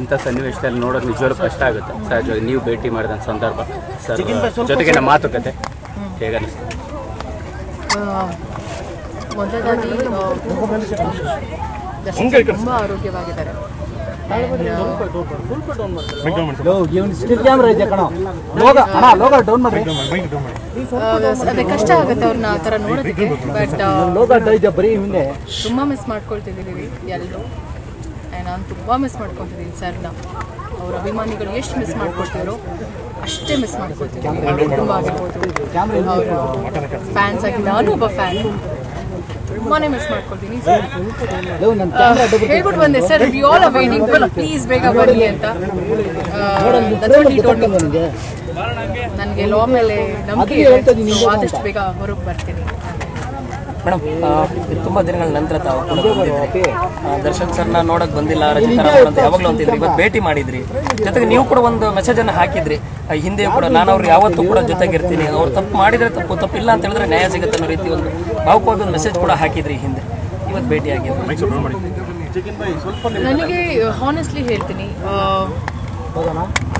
ಇಂಥ ಸನ್ನಿವೇಶದಲ್ಲಿ ನೋಡೋದು ನಿಜವಾಗ್ಲೂ ಕಷ್ಟ ಆಗುತ್ತೆ. ಸಹಜವಾಗಿ ನೀವು ಭೇಟಿ ಮಾಡಿದ ಸಂದರ್ಭ. ಸರ್ ಜೊತೆಗೆ ನಮ್ಮ ಮಾತುಕತೆ. ಹೇಗೆ ಅನಿಸ್ತು? ಮೊದಲಾಗಿ ದರ್ಶನ್ ತುಂಬ ಆರೋಗ್ಯವಾಗಿದ್ದಾರೆ. ಅದೇ ಕಷ್ಟ ಆಗುತ್ತೆ ಅವ್ರನ್ನ ಆ ಥರ ನೋಡೋದಕ್ಕೆ ಬಟ್ ತುಂಬ ಮಿಸ್ ಮಾಡ್ಕೊಳ್ತಿದ್ದೀವಿ ಎಲ್ಲರೂ. ನಾನು ತುಂಬ ಮಿಸ್ ಮಾಡ್ಕೊತಿದ್ದೀನಿ ಸರ್ನ ಅವ್ರ ಅಭಿಮಾನಿಗಳು ಎಷ್ಟು ಮಿಸ್ ಮಾಡ್ಕೊಳ್ತಿದ್ರು ಅಷ್ಟೇ ಮಿಸ್ ಮಾಡ್ಕೊಳ್ತೀನಿ ಅವ್ರ ಕುಟುಂಬ ಆಗಿರ್ಬೋದು. ಅವರು ಫ್ಯಾನ್ಸ್ ಆಗಿ ನಾನು ಒಬ್ಬ ಫ್ಯಾನ್ ತುಂಬಾ ಮಿಸ್ ಮಾಡ್ಕೊಳ್ತೀನಿ ಹೇಳ್ಬಿಟ್ಟು ಬಂದೆ sir we all are waiting for please ಬೇಗ ಬರಲಿ ಅಂತ. ನನಗೆ ಲಾ ಮೇಲೆ ನಂಬಿಕೆ ಆದಷ್ಟು ಬೇಗ ಹೊರಗೆ ಬರ್ತೀನಿ. ಮೇಡಮ್ ತುಂಬ ದಿನಗಳ ನಂತರ ತಾವು ಕೂಡ ಬಂದಿದ್ರಿ. ದರ್ಶನ್ ಸರ್ನ ನೋಡಕ್ ಬಂದಿಲ್ಲ ಅಂತ ಯಾವಾಗಲೂ ಅಂತಿದ್ರಿ ಇವತ್ತು ಭೇಟಿ ಮಾಡಿದ್ರಿ. ಜೊತೆಗೆ ನೀವು ಕೂಡ ಒಂದು ಮೆಸೇಜ್ ಅನ್ನು ಹಾಕಿದ್ರಿ. ಹಿಂದೆ ಕೂಡ ನಾನು ಅವ್ರು ಯಾವತ್ತೂ ಕೂಡ ಜೊತೆಗಿರ್ತೀನಿ. ಅವ್ರು ತಪ್ಪು ಮಾಡಿದ್ರೆ ತಪ್ಪು ತಪ್ಪಿಲ್ಲ ಅಂತ ಹೇಳಿದ್ರೆ ನ್ಯಾಯ ಸಿಗುತ್ತೆ ಅನ್ನೋ ರೀತಿ ಒಂದು ಭಾವುಕವಾದ ಒಂದು ಮೆಸೇಜ್ ಕೂಡ ಹಾಕಿದ್ರಿ ಹಿಂದೆ. ಇವತ್ತು ಭೇಟಿ ಆಗಿದ್ರಿ ನನಗೆ ಹಾನೆಸ್ಟ್ಲಿ ಹೇಳ್ತೀನಿ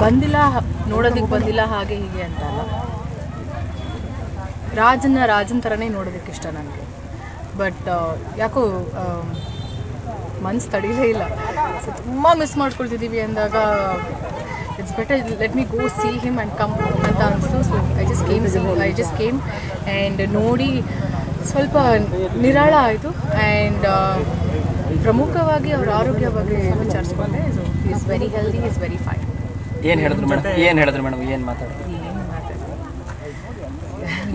ಬಂದಿಲ್ಲ, ನೋಡೋದಕ್ಕೆ ಬಂದಿಲ್ಲ, ಹಾಗೆ ಹೀಗೆ ಅಂತ ರಾಜನ್ನ ರಾಜನ್ ಥರನೇ ನೋಡೋದಕ್ಕೆ ಇಷ್ಟ ನನಗೆ. ಬಟ್ ಯಾಕೋ ಮನ್ಸು ತಡೀಲೇ ಇಲ್ಲ. ಸೊ ತುಂಬ ಮಿಸ್ ಮಾಡ್ಕೊಳ್ತಿದ್ದೀವಿ ಅಂದಾಗ it's better let me go see him and come ಅಂತ ಅನಿಸ್ತು. So I just came I just came and ನೋಡಿ ಸ್ವಲ್ಪ ನಿರಾಳ ಆಯಿತು. ಆ್ಯಂಡ್ ಪ್ರಮುಖವಾಗಿ ಅವರ ಆರೋಗ್ಯ ಬಗ್ಗೆ ವಿಚಾರಿಸ್ಕೊಂಡೆ. So is very healthy is very fine ಏನು ಹೇಳಿದ್ರು ಮೇಡಮ್? ಏನು ಹೇಳಿದ್ರು ಮೇಡಮ್? ಏನು ಮಾತಾಡಿದ್ರು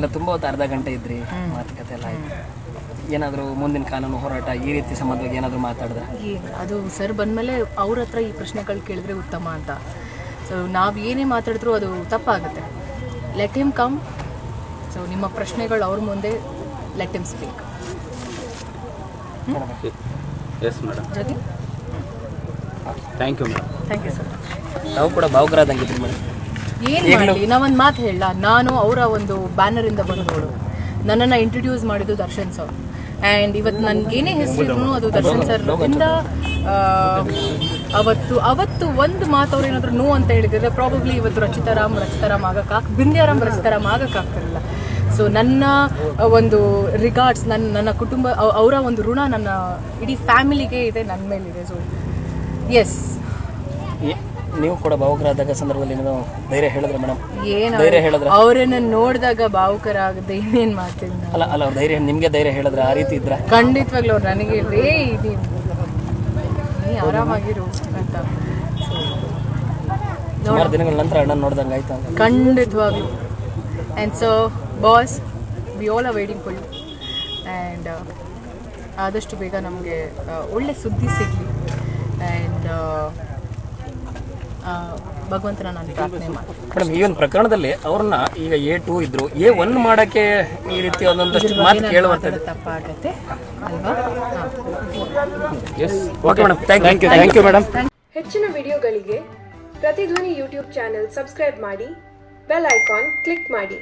ಇಲ್ಲ ತುಂಬ ಹೊತ್ತು ಅರ್ಧ ಗಂಟೆ ಇದ್ರಿ ಮಾತುಕತೆ ಎಲ್ಲ ಆಯ್ತು. ಏನಾದರೂ ಮುಂದಿನ ಕಾನೂನು ಹೋರಾಟ ಈ ರೀತಿ ಸಂಬಂಧವಾಗಿ ಏನಾದರೂ ಮಾತಾಡಿದ್ರೆ? ಅದು ಸರ್ ಬಂದಮೇಲೆ ಅವ್ರ ಹತ್ರ ಈ ಪ್ರಶ್ನೆಗಳು ಕೇಳಿದ್ರೆ ಉತ್ತಮ ಅಂತ. ಸೊ ನಾವು ಏನೇ ಮಾತಾಡಿದ್ರು ಅದು ತಪ್ಪಾಗುತ್ತೆ. ಲೆಟ್ ಹಿಮ್ ಕಮ್ ಸೊ ನಿಮ್ಮ ಪ್ರಶ್ನೆಗಳು ಅವ್ರ ಮುಂದೆ let him? Speak yes madam ಜೊತೆ thank you madam thank you sir ನಾವು ಕೂಡ ಭಾವುಕರಾದಂಗಿದ್ರಿ ಮೇಡಮ್ ಏನು ಮಾಡಲಿ? ನಾವೊಂದು ಮಾತು ಹೇಳಲಾ ನಾನು ಅವರ ಒಂದು ಬ್ಯಾನರಿಂದ ಬಂದವಳು ನನ್ನನ್ನು ಇಂಟ್ರೊಡ್ಯೂಸ್ ಮಾಡಿದ್ದು ದರ್ಶನ್ ಸರ್. ಆ್ಯಂಡ್ ಇವತ್ತು ನನಗೇನೇ ಹೆಸರಿದ್ರು ಅದು ದರ್ಶನ್ ಸರ್ ಇಂದ ಅವತ್ತು ಅವತ್ತು ಒಂದು ಮಾತು ಅವ್ರು ಏನಾದರೂ ನೋ ಅಂತ ಹೇಳಿದ್ರೆ ಪ್ರಾಬಬ್ಲಿ ಇವತ್ತು ರಚಿತಾರಾಮ್ ರಚಿತಾರಾಮ್ ಆಗಕ್ಕೆ ಆಗ ಬಿಂದ್ಯಾರಾಮ್ ರಚಿತಾರಾಮ್ ಆಗಕ್ಕಾಗ್ತಿರಲಿಲ್ಲ ಸೊ ನನ್ನ ಒಂದು ರಿಗಾರ್ಡ್ಸ್ ನನ್ನ ನನ್ನ ಕುಟುಂಬ ಅವರ ಒಂದು ಋಣ ನನ್ನ ಇಡೀ ಫ್ಯಾಮಿಲಿಗೆ ಇದೆ ನನ್ನ ಮೇಲಿದೆ. ಸೊ ಎಸ್ ನೀವು ಕೂಡ ಭಾವುಕರಾದಾಗ ಸಂದರ್ಭದಲ್ಲಿ ನೀವು ಧೈರ್ಯ ಹೇಳಿದ್ರೆ ಮೇಡಮ್? ಏನು ಧೈರ್ಯ ಹೇಳಿದ್ರೆ? ಅವರನ್ನ ನೋಡಿದಾಗ ಭಾವುಕರಾಗದೆ ಇನ್ನೇನ್ ಮಾಡ್ತೀನಿ ನಾನು? ಅಲ್ಲ ಅಲ್ಲ ಅವ್ರ ಧೈರ್ಯ ನಿಮಗೆ ಧೈರ್ಯ ಹೇಳಿದ್ರೆ ಆ ರೀತಿ ಇದ್ರೆ? ಖಂಡಿತವಾಗ್ಲೂ ಅವ್ರು ನನಗೆ ರೇ ಇದು ನೀ ಆರಾಮಾಗಿರು ಅಂತ. ಸುಮಾರು ದಿನಗಳ ನಂತರ ಅಣ್ಣ ನೋಡ್ದಂಗೆ ಆಯ್ತು ಅಂತ. ಖಂಡಿತವಾಗ್ಲೂ. And so boss we all are waiting full and ಆದಷ್ಟು ಬೇಗ ನಮಗೆ ಒಳ್ಳೆ ಸುದ್ದಿ ಸಿಗಲಿ. ಆ್ಯಂಡ್ ಭಗವಂತನ ನಾನು ಪ್ರಾರ್ಥನೆ ಮಾಡಿ ಮೇಡಮ್ ಈ ಒಂದು ಪ್ರಕರಣದಲ್ಲಿ ಅವ್ರನ್ನ ಈಗ ಎ ಟೂ ಇದ್ರು ಎ ಒನ್ ಮಾಡಕ್ಕೆ ಈ ರೀತಿ ಒಂದೊಂದಷ್ಟು ಮಾತು ಕೇಳುವಂಥದ್ದು ತಪ್ಪಾಗತ್ತೆ. ಅಲ್ವಾ? Yes okay madam thank you thank you madam ಹೆಚ್ಚಿನ ವಿಡಿಯೋಗಳಿಗೆ ಪ್ರತಿಧ್ವನಿ ಯೂಟ್ಯೂಬ್ ಚಾನೆಲ್ ಸಬ್ಸ್ಕ್ರೈಬ್ ಮಾಡಿ ಬೆಲ್ ಐಕಾನ್ ಕ್ಲಿಕ್ ಮಾಡಿ.